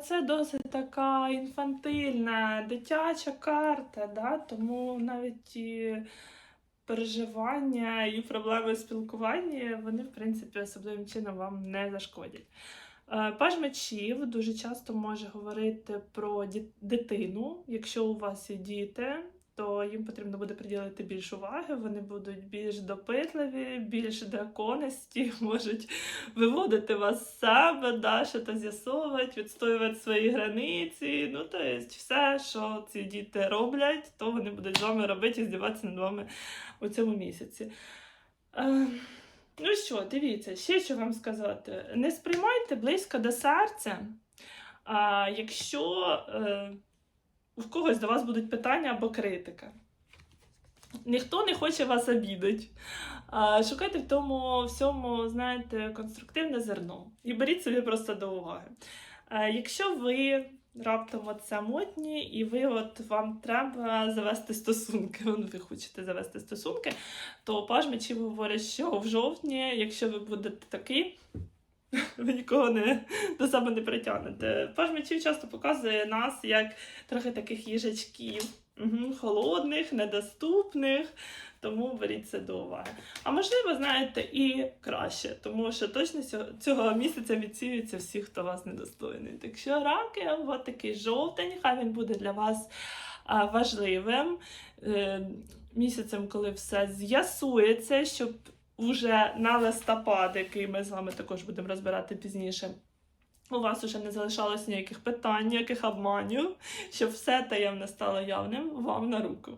це досить така інфантильна, дитяча карта, да? тому навіть і переживання і проблеми спілкування, вони, в принципі, особливим чином вам не зашкодять. Е, Паж мечів дуже часто може говорити про дитину. Якщо у вас є діти, то їм потрібно буде приділити більш уваги, вони будуть більш допитливі, більш драконисті, можуть виводити вас з себе, да, що-то з'ясовувати, відстоювати свої границі. Ну, тобто, все, що ці діти роблять, то вони будуть з вами робити і здіватися над вами у цьому місяці. Е, Ну що, дивіться, ще що вам сказати. Не сприймайте близько до серця, а, якщо е, у когось до вас будуть питання або критика. Ніхто не хоче вас обідати. Шукайте в тому всьому, знаєте, конструктивне зерно і беріть собі просто до уваги. Якщо ви раптом от самотні, і ви от вам треба завести стосунки, ну, ви хочете завести стосунки, то паж мечів говорить, що в жовтні, якщо ви будете такий, ви нікого не до себе не притягнете. Паж мечів часто показує нас як трохи таких їжачків, угу, холодних, недоступних. Тому беріть це до уваги. А можливо, знаєте, і краще, тому що точно цього, місяця відсіюються всі, хто вас недостойний. Так що раки, от такий жовтень, хай він буде для вас важливим е, місяцем, коли все з'ясується, щоб уже на листопад, який ми з вами також будемо розбирати пізніше. У вас уже не залишалось ніяких питань, ніяких обманів, щоб все таємне стало явним вам на руку.